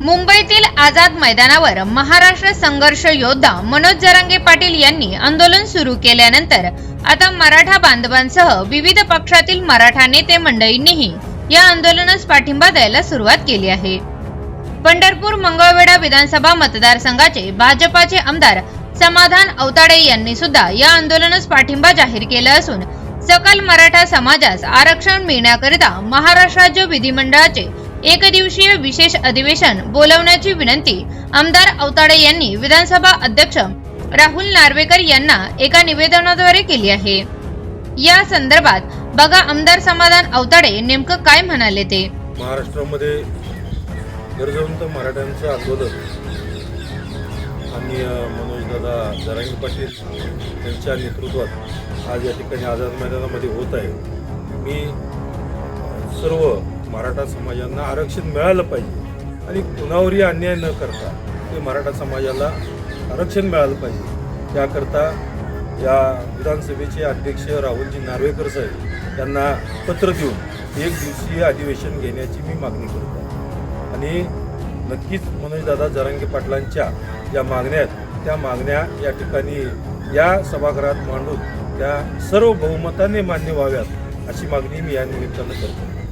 मुंबईतील आझाद मैदानावर महाराष्ट्र संघर्ष योद्धा मनोज जरांगे पाटील यांनी आंदोलन सुरू केल्यानंतर आता मराठा बांधवांसह विविध पक्षातील मराठा नेते मंडळींनीही या आंदोलनास पाठिंबा द्यायला सुरुवात केली आहे. पंढरपूर मंगळवेढा विधानसभा मतदारसंघाचे भाजपाचे आमदार समाधान अवताडे यांनी सुद्धा या आंदोलनास पाठिंबा जाहीर केला असून सकल मराठा समाजास आरक्षण मिळण्याकरिता महाराष्ट्र राज्य विधिमंडळाचे एक दिवसीय विशेष अधिवेशन बोलवण्याची विनंती आमदार अवताडे यांनी विधानसभा अध्यक्ष राहुल नार्वेकर यांना एका निवेदनाद्वारे केली आहे. या संदर्भात बघा आमदार समाधान अवताडे नेमकं काय म्हणाले ते? महाराष्ट्रामध्ये गरजवंत मराठ्यांचं आंदोलन आणि मनोजदादा जरांगी पाटील यांच्या नेतृत्वात आज या ठिकाणी आझाद मैदानामध्ये होत आहे. मी सर्व मराठा समाजांना आरक्षण मिळालं पाहिजे. आणि कुणावरही अन्याय न करता ते मराठा समाजाला आरक्षण मिळालं पाहिजे. त्याकरता या विधानसभेचे अध्यक्ष राहुलजी नार्वेकर साहेब यांना पत्र देऊन एक दिवसीय अधिवेशन घेण्याची मी मागणी करतो आणि नक्कीच मनोजदादा जरांगे पाटलांच्या ज्या मागण्या आहेत. त्या मागण्या या ठिकाणी या सभागृहात मांडून त्या सर्व बहुमताने मान्य व्हाव्यात अशी मागणी मी या निमित्तानं करतो.